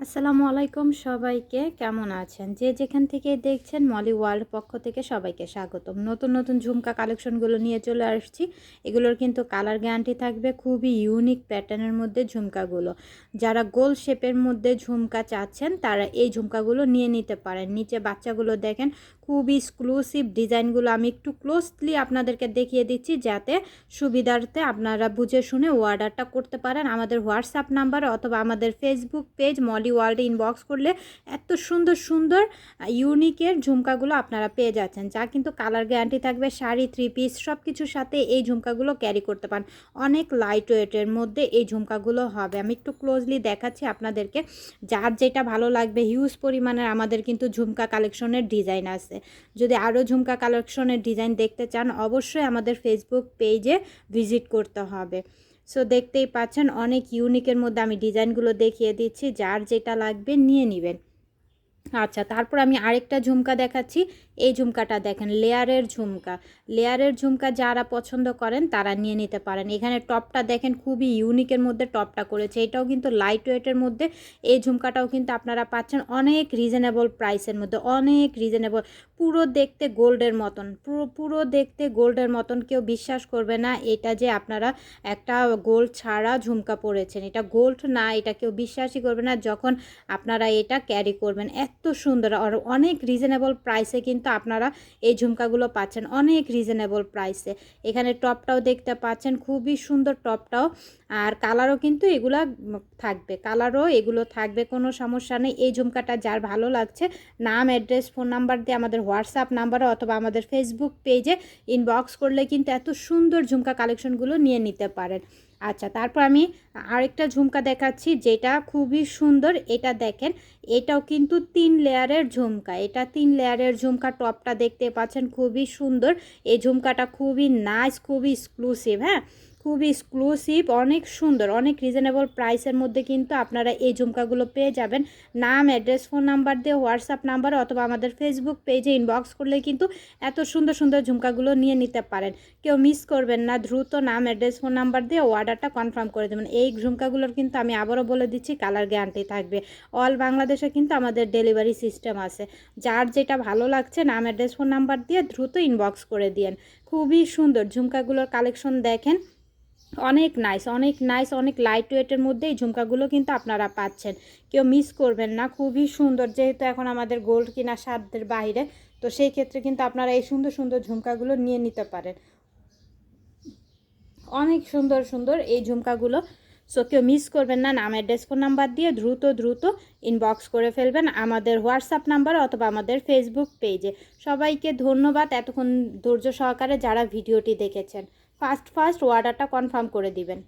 আসসালামু আলাইকুম সবাইকে, কেমন আছেন? যে যেখান থেকে দেখছেন মলি ওয়ার্ল্ড পক্ষ থেকে সবাইকে স্বাগতম। নতুন নতুন ঝুমকা কালেকশনগুলো নিয়ে চলে আসছি। এগুলোর কিন্তু কালার গ্যারান্টি থাকবে, খুবই ইউনিক প্যাটার্নের মধ্যে ঝুমকাগুলো। যারা গোল শেপের মধ্যে ঝুমকা চাচ্ছেন, তারা এই ঝুমকাগুলো নিয়ে নিতে পারেন। নিচে বাচ্চাগুলো দেখেন, খুবই এক্সক্লুসিভ ডিজাইনগুলো। আমি একটু ক্লোজলি আপনাদেরকে দেখিয়ে দিচ্ছি যাতে সুবিধার্থে আপনারা বুঝে শুনে অর্ডারটা করতে পারেন। আমাদের হোয়াটসঅ্যাপ নাম্বার অথবা আমাদের ফেসবুক পেজ মলি ওয়ার্ল্ডে ইনবক্স করলে এত সুন্দর সুন্দর ইউনিকের ঝুমকাগুলো আপনারা পেয়ে যাচ্ছেন, যা কিন্তু কালার গ্যারান্টি থাকবে, শাড়ি থ্রি পিস সব কিছুর সাথে এই ঝুমকাগুলো ক্যারি করতে পারেন। অনেক লাইট ওয়েটের মধ্যে এই ঝুমকাগুলো হবে। আমি একটু ক্লোজলি দেখাচ্ছি আপনাদেরকে, যার যেটা ভালো লাগবে হিউজ পরিমাণের আমাদের কিন্তু ঝুমকা কালেকশনের ডিজাইন আছে। যদি আরও ঝুমকা কালেকশনের ডিজাইন দেখতে চান, অবশ্যই আমাদের ফেসবুক পেজে ভিজিট করতে হবে। সো দেখতেই পাচ্ছেন অনেক ইউনিকের মধ্যে আমি ডিজাইনগুলো দেখিয়ে দিচ্ছি, যার যেটা লাগবে নিয়ে নেবেন। আচ্ছা তারপর আমি আরেকটা ঝুমকা দেখাচ্ছি। এই ঝুমকাটা দেখেন, লেয়ারের ঝুমকা। লেয়ারের ঝুমকা যারা পছন্দ করেন, তারা নিয়ে নিতে পারেন। এখানে টপটা দেখেন, খুবই ইউনিকের মধ্যে টপটা করেছে। এটাও কিন্তু লাইট ওয়েটের মধ্যে। এই ঝুমকাটাও কিন্তু আপনারা পাচ্ছেন অনেক রিজনেবল প্রাইসের মধ্যে। অনেক রিজনেবল পুরো দেখতে গোল্ডের মতন। পুরো পুরো দেখতে গোল্ডের মতন। কেউ বিশ্বাস করবে না এটা যে আপনারা একটা গোল্ড ছাড়া ঝুমকা পরেছেন। এটা গোল্ড না, এটা কেউ বিশ্বাসই করবে না। যখন আপনারা এটা ক্যারি করবেন, এত সুন্দর আর অনেক রিজনেবল প্রাইসে কিন্তু আপনারা এই ঝুমকাগুলো পাচ্ছেন। অনেক রিজনেবল প্রাইসে এখানে টপটাও দেখতে পাচ্ছেন, খুবই সুন্দর টপটাও। আর কালারও কিন্তু এগুলা থাকবে। কালারও এগুলো থাকবে, কোনো সমস্যা নেই। এই ঝুমকাটা যার ভালো লাগছে, নাম অ্যাড্রেস ফোন নাম্বার দিয়ে আমাদের হোয়াটসঅ্যাপ নাম্বারে অথবা আমাদের ফেসবুক পেজে ইনবক্স করলে কিন্তু এত সুন্দর ঝুমকা কালেকশনগুলো নিয়ে নিতে পারেন। আচ্ছা তারপর আমি আরেকটা ঝুমকা দেখাচ্ছি যেটা খুবই সুন্দর। এটা দেখেন, এটাও কিন্তু তিন লেয়ারের ঝুমকা। এটা তিন লেয়ারের ঝুমকা, টপটা দেখতে পাচ্ছেন, খুবই সুন্দর। এই ঝুমকাটা খুবই নাইস খুবই এক্সক্লুসিভ হ্যাঁ? খুবই এক্সক্লুসিভ অনেক সুন্দর, অনেক রিজনেবল প্রাইসের মধ্যে কিন্তু আপনারা এই ঝুমকাগুলো পেয়ে যাবেন। নাম অ্যাড্রেস ফোন নাম্বার দিয়ে হোয়াটসঅ্যাপ নাম্বার অথবা আমাদের ফেসবুক পেজে ইনবক্স করলে কিন্তু এত সুন্দর সুন্দর ঝুমকাগুলো নিয়ে নিতে পারেন। কেউ মিস করবেন না, দ্রুত নাম অ্যাড্রেস ফোন নাম্বার দিয়ে অর্ডারটা কনফার্ম করে দেবেন। এই ঝুমকাগুলোর কিন্তু আমি আবারও বলে দিচ্ছি কালার গ্যারান্টি থাকবে। অল বাংলাদেশে কিন্তু আমাদের ডেলিভারি সিস্টেম আছে। যার যেটা ভালো লাগছে, নাম অ্যাড্রেস ফোন নাম্বার দিয়ে দ্রুত ইনবক্স করে দিন খুবই সুন্দর ঝুমকাগুলোর কালেকশন দেখেন। অনেক নাইস অনেক নাইস অনেক লাইট ওয়েটের মধ্যে এই ঝুমকাগুলো কিন্তু আপনারা পাচ্ছেন। কেউ মিস করবেন না, খুবই সুন্দর, যেহেতু এখন আমাদের গোল্ড কিনা সাধ্যের বাইরে তো সেই ক্ষেত্রে কিন্তু আপনারা এই সুন্দর সুন্দর ঝুমকাগুলো নিয়ে নিতে পারেন। অনেক সুন্দর সুন্দর এই ঝুমকাগুলো সো কেউ মিস করবেন না নাম অ্যাড্রেস ফোন নাম্বার দিয়ে দ্রুত দ্রুত ইনবক্স করে ফেলবেন আমাদের হোয়াটসঅ্যাপ নাম্বার অথবা আমাদের ফেসবুক পেজে সবাইকে ধন্যবাদ এতক্ষণ ধৈর্য সহকারে যারা ভিডিওটি দেখেছেন। ফার্স্ট ফার্স্ট অর্ডারটা কনফার্ম করে দিবেন।